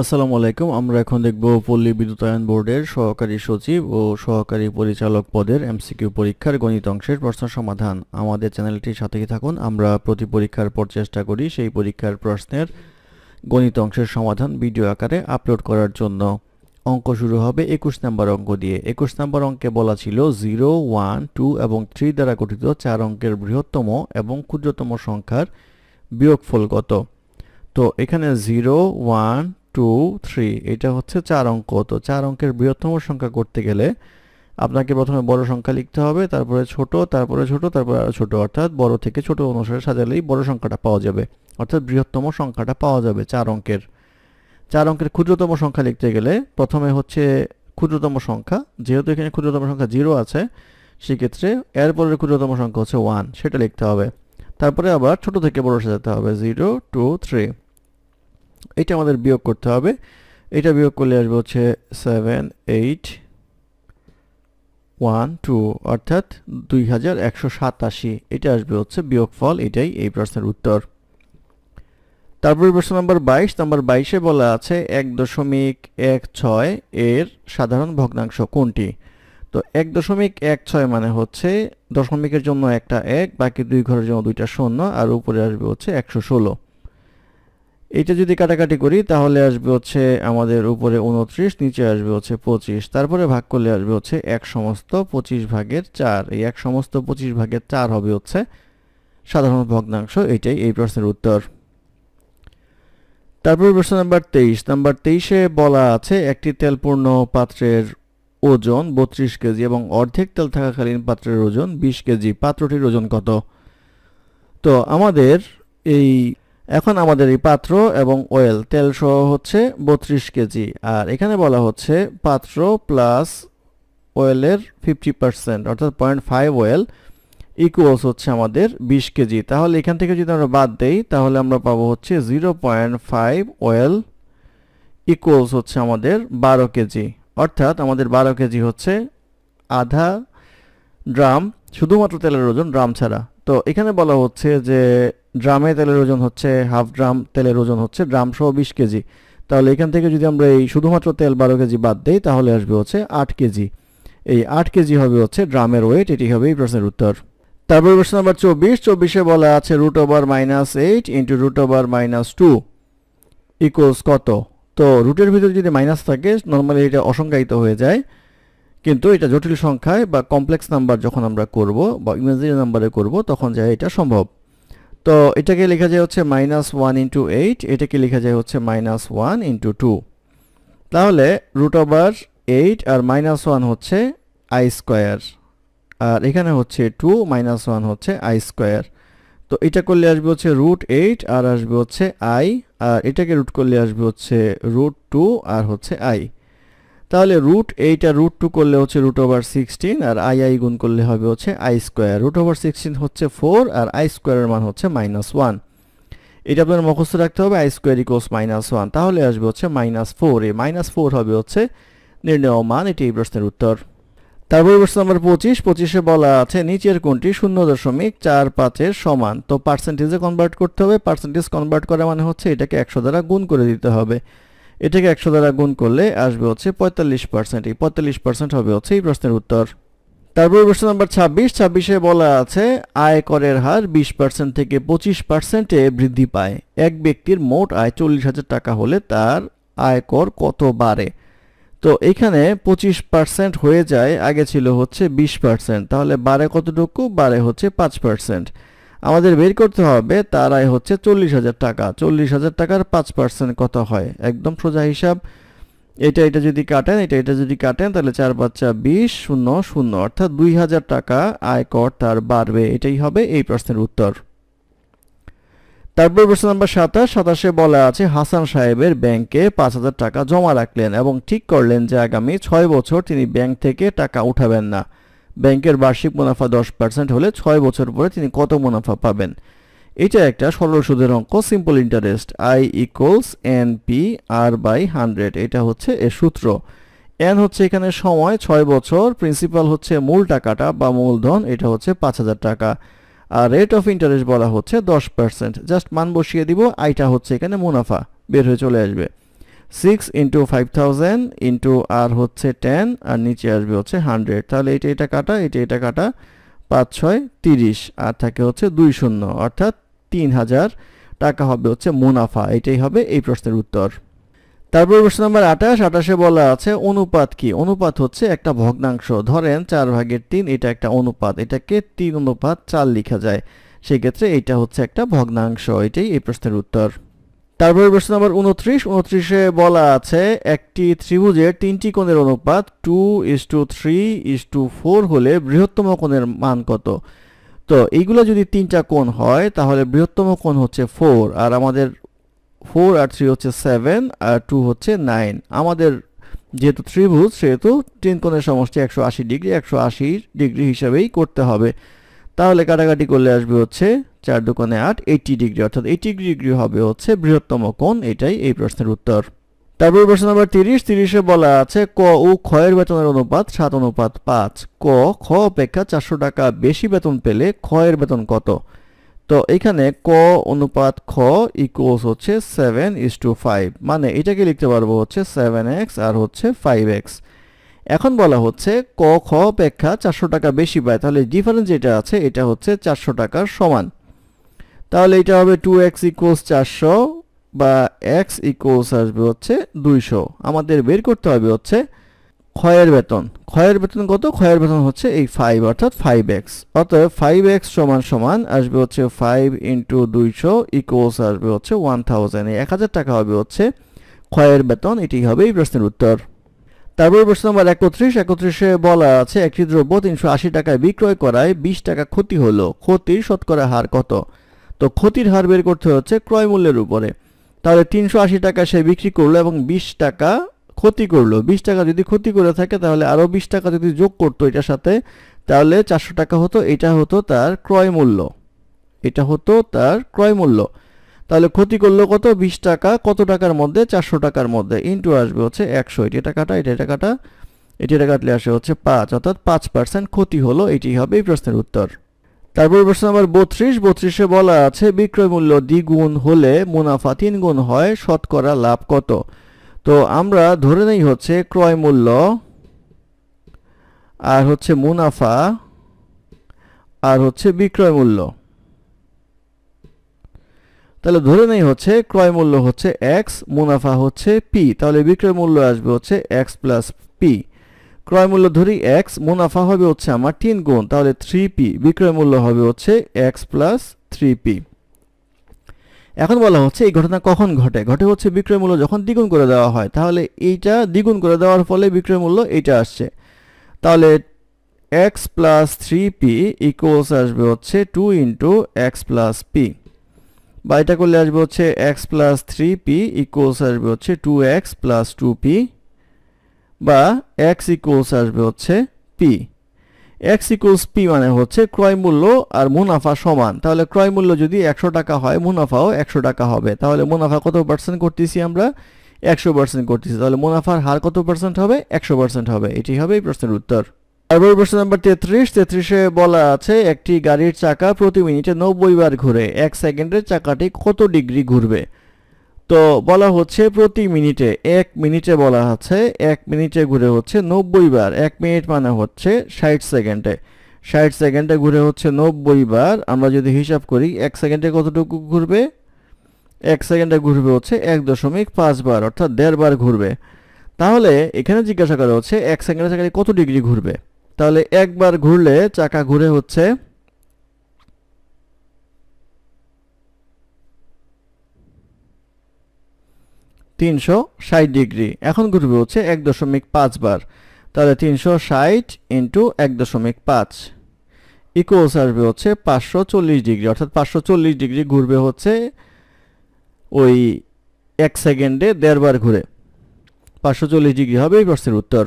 আসসালামু আলাইকুম। আমরা এখন দেখব পল্লী বিদ্যুতায়ন বোর্ডের সহকারী সচিব ও সহকারী পরিচালক পদের এমসিকিউ পরীক্ষার গণিত অংশের প্রশ্ন সমাধান। আমাদের চ্যানেলটির সাথেই থাকুন। আমরা প্রতি পরীক্ষার পর চেষ্টা করি সেই পরীক্ষার প্রশ্নের গণিত অংশের সমাধান ভিডিও আকারে আপলোড করার জন্য। অঙ্ক শুরু হবে একুশ নম্বর অঙ্ক দিয়ে। একুশ নম্বর অঙ্কে বলা ছিল জিরো, ওয়ান, টু এবং থ্রি দ্বারা গঠিত চার অঙ্কের বৃহত্তম এবং ক্ষুদ্রতম সংখ্যার বিয়োগফল কত? তো এখানে জিরো, ওয়ান টু থ্রি এটা হচ্ছে চার অঙ্ক। তো চার অঙ্কের বৃহত্তম সংখ্যা করতে গেলে আপনাকে প্রথমে বড় সংখ্যা লিখতে হবে, তারপরে ছোট তারপরে ছোট, তারপরে আরও ছোট। অর্থাৎ বড় থেকে ছোট অনুসারে সাজালেই বড় সংখ্যাটা পাওয়া যাবে। অর্থাৎ বৃহত্তম সংখ্যাটা পাওয়া যাবে চার অঙ্কের। চার অঙ্কের ক্ষুদ্রতম সংখ্যা লিখতে গেলে প্রথমে হচ্ছে ক্ষুদ্রতম সংখ্যা। যেহেতু এখানে ক্ষুদ্রতম সংখ্যা জিরো আছে, সেক্ষেত্রে এর পরের ক্ষুদ্রতম সংখ্যা হচ্ছে ওয়ান সেটা লিখতে হবে। তারপরে আবার ছোট থেকে বড় সাজাতে হবে জিরো টু থ্রি এটা আমাদের বিয়োগ করতে হবে। এটা বিয়োগ করলে আসবে হচ্ছে সেভেন এইট ওয়ান টু অর্থাৎ দুই হাজার একশো সাতাশি। এটা আসবে হচ্ছে বিয়োগফল, এটাই এই প্রশ্নের উত্তর। তারপরে প্রশ্ন নম্বর বাইশ। নম্বর বাইশে বলা আছে, এক দশমিক এক ছয় এর সাধারণ ভগ্নাংশ কোনটি? তো এক দশমিক এক ছয় মানে হচ্ছে দশমিকের জন্য একটা এক, বাকি দুই ঘরের জন্য দুইটা শূন্য, আর উপরে আসবে হচ্ছে একশো ষোলো। এটা যদি কাটাকাটি করি, তাহলে আসবে হচ্ছে আমাদের উপরে উনত্রিশ, নিচে আসবে হচ্ছে পঁচিশ। তারপরে ভাগ করলে আসবে হচ্ছে এক সমস্ত পঁচিশ ভাগের চার। এই এক সমস্ত পঁচিশ ভাগের চার হবে হচ্ছে সাধারণ ভগ্নাংশ। এটাই এই প্রশ্নের উত্তর। তারপরে প্রশ্ন নাম্বার তেইশ। নাম্বার তেইশে বলা আছে, একটি তেলপূর্ণ পাত্রের ওজন বত্রিশ কেজি এবং অর্ধেক তেল থাকাকালীন পাত্রের ওজন বিশ কেজি। পাত্রটির ওজন কত? তো আমাদের এই এখন আমাদের এই পাত্র এবং ওয়েল তেল সহ হচ্ছে বত্রিশ কেজি। আর এখানে বলা হচ্ছে পাত্র প্লাস ওয়েলের ফিফটি পার্সেন্ট অর্থাৎ পয়েন্ট ফাইভ ওয়েল ইকুয়ালস হচ্ছে আমাদের বিশ কেজি। তাহলে এখান থেকে যদি আমরা বাদ দেই, তাহলে আমরা পাবো হচ্ছে zero point five oil equals হচ্ছে আমাদের বারো কেজি। অর্থাৎ আমাদের বারো কেজি হচ্ছে আধা ড্রাম শুধুমাত্র তেলের ওজন ড্রাম ছাড়া। তো এখানে বলা হচ্ছে যে ড্রামে তেলের ওজন হচ্ছে হাফ ড্রাম, তেলের ওজন হচ্ছে ড্রাম সহ বিশ কেজি। তাহলে এখান থেকে যদি আমরা এই শুধুমাত্র তেল বারো কেজি বাদ দেই, তাহলে আসবে হচ্ছে আট কেজি। এই আট কেজি হবে হচ্ছে ড্রামের ওয়েট এটি হবে এই প্রশ্নের উত্তর। তারপর প্রশ্ন নাম্বার চব্বিশ। চব্বিশে বলা আছে root over minus eight into root over minus two equals কত? তো রুটের ভিতরে যদি মাইনাস থাকে নর্মালি এটা অসংজ্ঞায়িত হয়ে যায়। কিন্তু এটা জটিল সংখ্যায় বা কমপ্লেক্স নাম্বার যখন আমরা করব বা ইমাজিনারি নাম্বারে করব, তখন যায় এটা সম্ভব। তো এটাকে লেখা যায় হচ্ছে মাইনাস ওয়ান ইন্টু এইট এটাকে লেখা যায় হচ্ছে মাইনাস ওয়ান ইন্টু টু তাহলে রুট ওভার এইট আর মাইনাস ওয়ান হচ্ছে আই স্কোয়ার আর এখানে হচ্ছে টু মাইনাস ওয়ান হচ্ছে আই স্কোয়ার তো এটা করলে আসবে হচ্ছে রুট এইট আর আসবে হচ্ছে আই আর এটাকে রুট করলে আসবে হচ্ছে রুট টু আর হচ্ছে আই তাহলে রুট এইটা রুট টু করলে হচ্ছে রুট ওভার সিক্সটিন আর আই আই গুণ করলে হবে হচ্ছে i square root over sixteen হচ্ছে ফোর আর আই স্কোয়ারের মান হচ্ছে মাইনাস ওয়ান এটা আপনার মুখস্থ রাখতে হবে i square equals minus one তাহলে আসবে হচ্ছে মাইনাস ফোর এই মাইনাস ফোর হবে হচ্ছে নির্ণয় মান, এটি এই প্রশ্নের উত্তর। তারপরে প্রশ্ন নম্বর পঁচিশ। পঁচিশে বলা আছে, নিচের কোনটি শূন্য দশমিক চার পাঁচের সমান। তো পার্সেন্টেজে কনভার্ট করতে হবে। পার্সেন্টেজ কনভার্ট করা মানে হচ্ছে এটাকে একশো দ্বারা গুণ করে দিতে হবে। এটাকে একশো দ্বারা গুণ করলে আসবে হচ্ছে পঁয়তাল্লিশ পার্সেন্ট এই পঁয়তাল্লিশ পার্সেন্ট হবে হচ্ছে এই প্রশ্নের উত্তর। তারপর প্রশ্ন নম্বর ছাব্বিশ। ছাব্বিশে বলা আছে, আয় করের হার বিশ পার্সেন্ট থেকে পঁচিশ পার্সেন্টে বৃদ্ধি পায়। এক ব্যক্তির মোট আয় চল্লিশ হাজার টাকা হলে তার আয়কর কত বাড়ে? তো এখানে পঁচিশ পার্সেন্ট হয়ে যায়, আগে ছিল হচ্ছে বিশ পার্সেন্ট তাহলে বাড়ে কতটুকু? বাড়ে হচ্ছে পাঁচ পার্সেন্ট আমাদের বের করতে হবে তার আয় হচ্ছে চল্লিশ হাজার টাকা। চল্লিশ হাজার টাকার পাঁচ পার্সেন্ট কত হয়? একদম সোজা হিসাব। এটা এটা যদি কাটেন, এটা এটা যদি কাটেন, তাহলে চার বাচ্চা বিশ শূন্য শূন্য, অর্থাৎ দুই হাজার টাকা আয়কর তার বাড়বে। এটাই হবে এই প্রশ্নের উত্তর। তারপর প্রশ্ন নাম্বার সাতাশ। সাতাশে বলা আছে, হাসান সাহেবের ব্যাংকে পাঁচ হাজার টাকা জমা রাখলেন এবং ঠিক করলেন যে আগামী ছয় বছর তিনি ব্যাংক থেকে টাকা উঠাবেন না। ব্যাংকের বার্ষিক মুনাফা দশ পার্সেন্ট হলে ছয় বছর পরে তিনি কত মুনাফা পাবেন? এটা একটা সরল সুদের অঙ্ক simple interest i equals n p r by hundred এটা হচ্ছে এর সূত্র। এন হচ্ছে এখানে সময়, ছয় বছর প্রিন্সিপাল হচ্ছে মূল টাকাটা বা মূলধন, এটা হচ্ছে পাঁচ হাজার টাকা। আর রেট অফ ইন্টারেস্ট বলা হচ্ছে দশ পার্সেন্ট জাস্ট মান বসিয়ে দিব আইটা হচ্ছে এখানে মুনাফা, বের হয়ে চলে আসবে। Six into five thousand into r হচ্ছে টেন আর নিচে আসবে হচ্ছে হান্ড্রেড তাহলে এটা এটা কাটা, এটা এটা কাটা, পাঁচ, ছয়, তিরিশ। আর থাকে হচ্ছে দুই শূন্য, অর্থাৎ তিন হাজার টাকা হবে হচ্ছে মুনাফা। এটাই হবে এই প্রশ্নের উত্তর। তারপর প্রশ্ন নাম্বার আঠাশ। আঠাশে বলা আছে, অনুপাত কি? অনুপাত হচ্ছে একটা ভগ্নাংশ। ধরেন চার ভাগের তিন, এটা একটা অনুপাত। এটাকে তিন অনুপাত চার লেখা যায়। সেক্ষেত্রে এটা হচ্ছে একটা ভগ্নাংশ। এটাই এই প্রশ্নের উত্তর। তারপরে প্রশ্ন নম্বর উনত্রিশ। উনত্রিশে বলা আছে, একটি ত্রিভুজের তিনটি কোণের অনুপাত two is to three is to four হলে বৃহত্তম কোণের মান কত? তো এইগুলো যদি তিনটা কোণ হয়, তাহলে বৃহত্তম কোণ হচ্ছে ফোর আর আমাদের ফোর আর থ্রি হচ্ছে সেভেন আর টু হচ্ছে নাইন আমাদের যেহেতু ত্রিভুজ, সেহেতু তিন কোণের সমষ্টি একশো আশি ডিগ্রি, একশো আশি ডিগ্রি হিসাবেই করতে হবে। তাহলে কাটাকাটি করলে আসবে হচ্ছে চার দোকানে আট এইটি ডিগ্রি অর্থাৎ এইটি ডিগ্রি হবে হচ্ছে বৃহত্তম কোণ, এটাই এই প্রশ্নের উত্তর। তারপর প্রশ্ন নম্বর তিরিশ, তিরিশে বলা আছে ক ও ক্ষয়ের বেতনের অনুপাত সাত অনুপাত পাঁচ। ক, খ অপেক্ষা চারশো টাকা বেশি বেতন পেলে ক্ষয়ের বেতন কত? তো এখানে ক অনুপাত খ ইকুয়ালস হচ্ছে সেভেন ইস টু ফাইভ মানে এটাকে লিখতে পারব হচ্ছে সেভেন এক্স আর হচ্ছে ফাইভ এক্স এখন বলা হচ্ছে ক, খ অপেক্ষা চারশো টাকা বেশি পায়। তাহলে ডিফারেন্স যেটা আছে, এটা হচ্ছে চারশো টাকার সমান। তাহলে এটা হবে টু এক্স ইকুয়ালস চারশো বা এক্স ইকুয়ালস আসবে হচ্ছে দুইশো। আমাদের বের করতে হবে হচ্ছে ক্ষয়ের বেতন। ক্ষয়ের বেতন কত? ক্ষয়ের বেতন হচ্ছে এই ফাইভ অর্থাৎ ফাইভ এক্স অতএব ফাইভ এক্স সমান সমান আসবে হচ্ছে ফাইভ ইন্টু দুইশো ইকুয়ালস আসবে হচ্ছে ওয়ান থাউজেন্ড এক হাজার টাকা হবে হচ্ছে ক্ষয়ের বেতন। এটি হবে এই প্রশ্নের উত্তর। তারপর প্রশ্ন নম্বর একত্রিশ। একত্রিশে বলা আছে, একটি দ্রব্য তিনশো আশি টাকায় বিক্রয় করায় বিশ টাকা ক্ষতি হলো। ক্ষতির শতকরা হার কত? তো ক্ষতির হার বের করতে হচ্ছে ক্রয় মূল্যের উপরে। তাহলে তিনশো আশি টাকা সে বিক্রি করল এবং বিশ টাকা ক্ষতি করল। বিশ টাকা যদি ক্ষতি করে থাকে, তাহলে আরও বিশ টাকা যদি যোগ করতো এটার সাথে, তাহলে চারশো টাকা হতো। এটা হতো তার ক্রয় মূল্য। এটা হতো তার ক্রয় মূল্য। তাহলে ক্ষতি করল কত? বিশ টাকা। কত টাকার মধ্যে? চারশো টাকার মধ্যে। ইন্টু আসবে হচ্ছে একশো। এটা টাকাটা এটা টাকাটা এটি এটা কাটলে আসে হচ্ছে পাঁচ। অর্থাৎ পাঁচ পার্সেন্ট ক্ষতি হলো। এটি হবে এই প্রশ্নের উত্তর। তারপর প্রশ্ন নাম্বার বত্রিশ। বত্রিশে বলা আছে, বিক্রয় মূল্য দ্বিগুণ হলে মুনাফা তিন গুণ হয়, শতকরা লাভ কত? তো আমরা ধরে নেই হচ্ছে ক্রয় মূল্য আর হচ্ছে মুনাফা আর হচ্ছে বিক্রয় মূল্য। তাহলে ধরে নেই হচ্ছে ক্রয় মূল্য হচ্ছে এক্স মুনাফা হচ্ছে পি তাহলে বিক্রয় মূল্য আসবে হচ্ছে এক্স প্লাস পি ক্রয় মূল্য ধরি এক্স মুনাফা হবে হচ্ছে আমার তিন গুণ, তাহলে থ্রি পি বিক্রয় মূল্য হবে হচ্ছে এক্স প্লাস থ্রি পি এখন বলা হচ্ছে এই ঘটনা কখন ঘটে? ঘটে হচ্ছে বিক্রয় মূল্য যখন দ্বিগুণ করে দেওয়া হয়, তাহলে এইটা দ্বিগুণ করে দেওয়ার ফলে বিক্রয় মূল্য এইটা আসছে। তাহলে x plus three p equals আসবে হচ্ছে two into x plus p বা এটা করলে আসবে হচ্ছে x plus three p equals আসবে হচ্ছে two x plus two p বা এক্স ইকুয়ালস আসবে হচ্ছে পি এক্স ইকুয়ালস পি মানে হচ্ছে ক্রয় মূল্য আর মুনাফা সমান। তাহলে ক্রয় মূল্য যদি একশো টাকা হয়, মুনাফাও একশো টাকা হবে। তাহলে মুনাফা কত পার্সেন্ট করতেছি আমরা? একশো পার্সেন্ট করতেছি। তাহলে মুনাফার হার কত পার্সেন্ট হবে? একশো পার্সেন্ট হবে। এটি হবে এই প্রশ্নের উত্তর। তারপর প্রশ্ন নাম্বার তেত্রিশ। তেত্রিশে বলা আছে, একটি গাড়ির চাকা প্রতি মিনিটে নব্বই বার ঘুরে, এক সেকেন্ডের চাকাটি কত ডিগ্রি ঘুরবে? তো বলা হচ্ছে, প্রতি মিনিটে, এক মিনিটে বলা আছে, এক মিনিটে ঘুরে হচ্ছে নব্বই বার, এক মিনিট মানে হচ্ছে ষাট সেকেন্ডে। ষাট সেকেন্ডে ঘুরে হচ্ছে নব্বই বার, আমরা যদি হিসাব করি, এক সেকেন্ডে কতটুকু ঘুরবে? এক সেকেন্ডে ঘুরবে হচ্ছে এক দশমিক পাঁচ বার, অর্থাৎ দেড় বার ঘুরবে। তাহলে এখানে জিজ্ঞাসা করা হচ্ছে, এক সেকেন্ডে চাকাটি কত ডিগ্রি ঘুরবে? তাহলে একবার ঘুরলে চাকা ঘুরে হচ্ছে তিনশো ষাট ডিগ্রি। এখন ঘুরবে হচ্ছে এক দশমিক পাঁচ বার। তাহলে তিনশো ষাট ইন্টু এক দশমিক পাঁচ ইকুয়ালস আসবে হচ্ছে পাঁচশো চল্লিশ ডিগ্রি। অর্থাৎ পাঁচশো চল্লিশ ডিগ্রি ঘুরবে হচ্ছে ওই এক সেকেন্ডে দেড়বার ঘুরে। পাঁচশো চল্লিশ ডিগ্রি হবে এই প্রশ্নের উত্তর।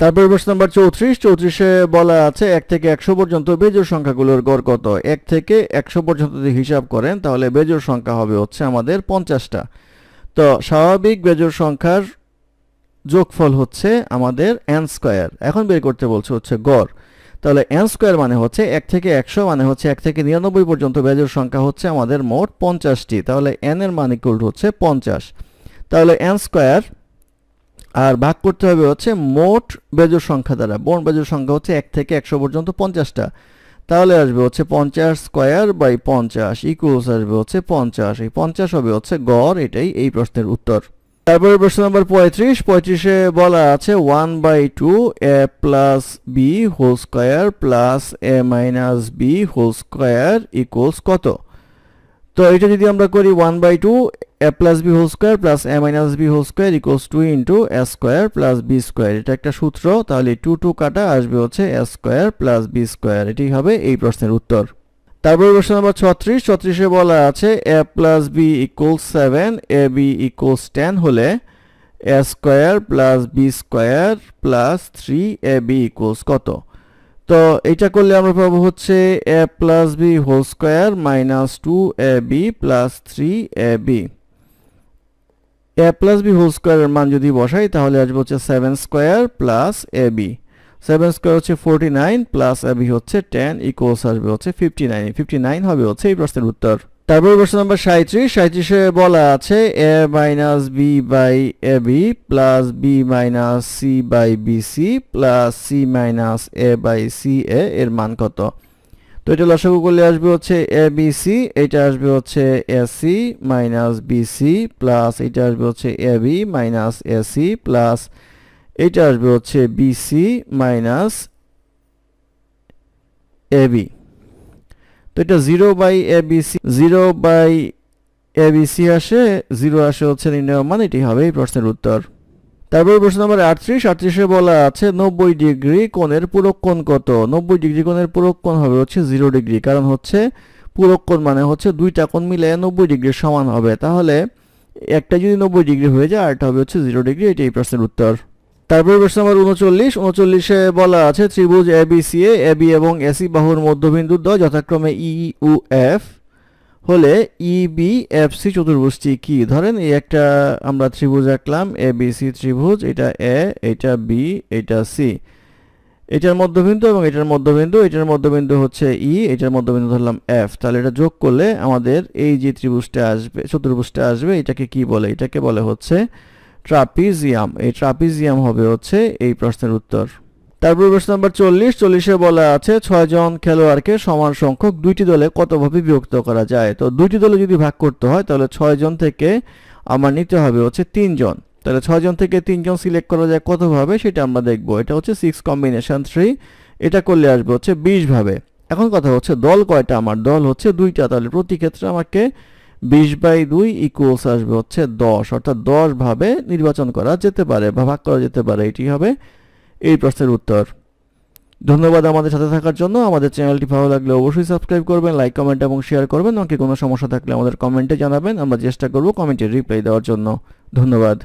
তারপর প্রশ্ন নাম্বার চৌত্রিশ। চৌত্রিশে বলা আছে, এক থেকে একশো পর্যন্ত বেজোর সংখ্যাগুলোর গড় কত? এক থেকে একশো পর্যন্ত যদি হিসাব করেন, তাহলে বেজোর সংখ্যা হবে হচ্ছে আমাদের পঞ্চাশটা। তো স্বাভাবিক বেজোর সংখ্যার যোগফল হচ্ছে আমাদের এন স্কোয়ার এখন বের করতে বলছে হচ্ছে গড়। তাহলে এন স্কোয়ার মানে হচ্ছে এক থেকে একশো মানে হচ্ছে এক থেকে নিরানব্বই পর্যন্ত বেজোর সংখ্যা হচ্ছে আমাদের মোট পঞ্চাশটি। তাহলে এন এর মান ইকুয়াল হচ্ছে পঞ্চাশ। তাহলে এন স্কোয়ার আর ভাগ করতে হবে হচ্ছে মোট বেজোর সংখ্যা দ্বারা। মোট বেজোর সংখ্যা হচ্ছে এক থেকে একশো পর্যন্ত পঞ্চাশটা। তাহলে আসবে হচ্ছে পঞ্চাশ স্কোয়ার বাই পঞ্চাশ ইকুয়ালস আসবে হচ্ছে পঞ্চাশ। এই পঞ্চাশ হবে হচ্ছে গড়, এটাই এই প্রশ্নের উত্তর। তারপরে প্রশ্ন নম্বর পঁয়ত্রিশ। পঁয়ত্রিশে বলা আছে one by two a plus b whole square plus a minus b whole square equals কত? তো এটা যদি আমরা করি one by two a plus b whole square plus a minus b whole square equals two into a square plus b square এটা একটা সূত্র, তাহলে টু টু কাটা আসবে হচ্ছে a square plus b square এটি হবে এই প্রশ্নের উত্তর। তারপরে প্রশ্ন নম্বর ছত্রিশ, ছত্রিশে বলা আছে a plus b equals seven a b equals ten হলে a square plus b square plus three a b equals কত? তো এটা করলে আমরা পাবো হচ্ছে a plus b whole square minus two a b plus three a b. A plus b whole স্কোয়ারের মান যদি বসাই, তাহলে আসবে হচ্ছে seven square plus a b. Seven square হচ্ছে forty nine plus a b হচ্ছে টেন ইকুয়ালস আসবে হচ্ছে ফিফটি নাইন। ফিফটি নাইন হবে হচ্ছে এই প্রশ্নের উত্তর। তারপর প্রশ্ন নম্বর সাঁত্রিশ সাঁত্রিশে বলা আছে a minus b by a b plus b minus c by b c plus c minus a by c a এর মান কত? তো এটা লসাগু করলে আসবে হচ্ছে এ বি সি এটা আসবে হচ্ছে a c minus b c plus এটা আসবে হচ্ছে a b minus a c plus এটা আসবে হচ্ছে b c minus a b তো এটা zero by a b c zero by a b c আসে জিরো আসে হচ্ছে নির্ণয় মান, এটি হবে এই প্রশ্নের উত্তর। তারপর প্রশ্ন নম্বর আটত্রিশ, আটত্রিশে বলা আছে নব্বই ডিগ্রি কোণের পূরক কোণ কত? নব্বই ডিগ্রি কোণের পূরক কোণ হবে হচ্ছে জিরো ডিগ্রি কারণ হচ্ছে পূরক কোণ মানে হচ্ছে দুইটা কোণ মিলে নব্বই ডিগ্রির সমান হবে। তাহলে একটা যদি নব্বই ডিগ্রি হয়ে যায় আরটা হবে হচ্ছে জিরো ডিগ্রি এটি এই প্রশ্নের উত্তর। তারপরে প্রশ্ন নম্বর উনচল্লিশ। উনচল্লিশে বলা আছে, ত্রিভুজ a b c a b এবং এসি বাহুর মধ্যবিন্দু দ্বয় যথাক্রমে ই উ এফ হলে ই বি এফ সি চতুর্ভুজটি কি? ধরেন এই একটা আমরা ত্রিভুজ আঁকলাম এ বি সি ত্রিভুজ, এটা এ এটা বি এটা সি এটার মধ্যবিন্দু এবং এটার মধ্যবিন্দু এটার মধ্যবিন্দু হচ্ছে ই এটার মধ্যবিন্দু ধরলাম এফ তাহলে এটা যোগ করলে আমাদের এই যে ত্রিভুজটা আসবে, চতুর্ভুজটা আসবে, এটাকে কি বলে? এটাকে বলে হচ্ছে ট্রাপিজিয়াম। এই ট্রাপিজিয়াম হবে হচ্ছে এই প্রশ্নের উত্তর। তারপর প্রশ্ন নম্বর চল্লিশ। চল্লিশে বলা আছে ছয়জন খেলোয়াড়কে সমান সংখ্যক দুইটি দলে কতভাবে বিভক্ত করা যায়? তো দুইটি দলে যদি ভাগ করতে হয়, তাহলে ছয়জন থেকে আমার নিতে হবে হচ্ছে তিনজন তাহলে ছয়জন থেকে তিনজন সিলেক্ট করা যায় কতভাবে, সেটা আমরা দেখব। এটা হচ্ছে সিক্স কম্বিনেশন থ্রি এটা করলে আসবে হচ্ছে বিশ ভাবে। এখন কথা হচ্ছে দল কয়টা? আমার দল হচ্ছে দুইটা। তাহলে প্রতি ক্ষেত্রে আমাকে বিশ বাই দুই ইকুয়ালস আসবে হচ্ছে দশ, অর্থাৎ দশ ভাবে নির্বাচন করা যেতে পারে বা ভাগ করা যেতে পারে। এটি হবে এই প্রশ্নের উত্তর। ধন্যবাদ আমাদের সাথে থাকার জন্য। আমাদের চ্যানেলটি ভালো লাগলে অবশ্যই সাবস্ক্রাইব করবেন, লাইক, কমেন্ট এবং শেয়ার করবেন। আমাকে কোনো সমস্যা থাকলে আমাদের কমেন্টে জানাবেন। আমরা চেষ্টা করব কমেন্টের রিপ্লাই দেওয়ার জন্য। ধন্যবাদ।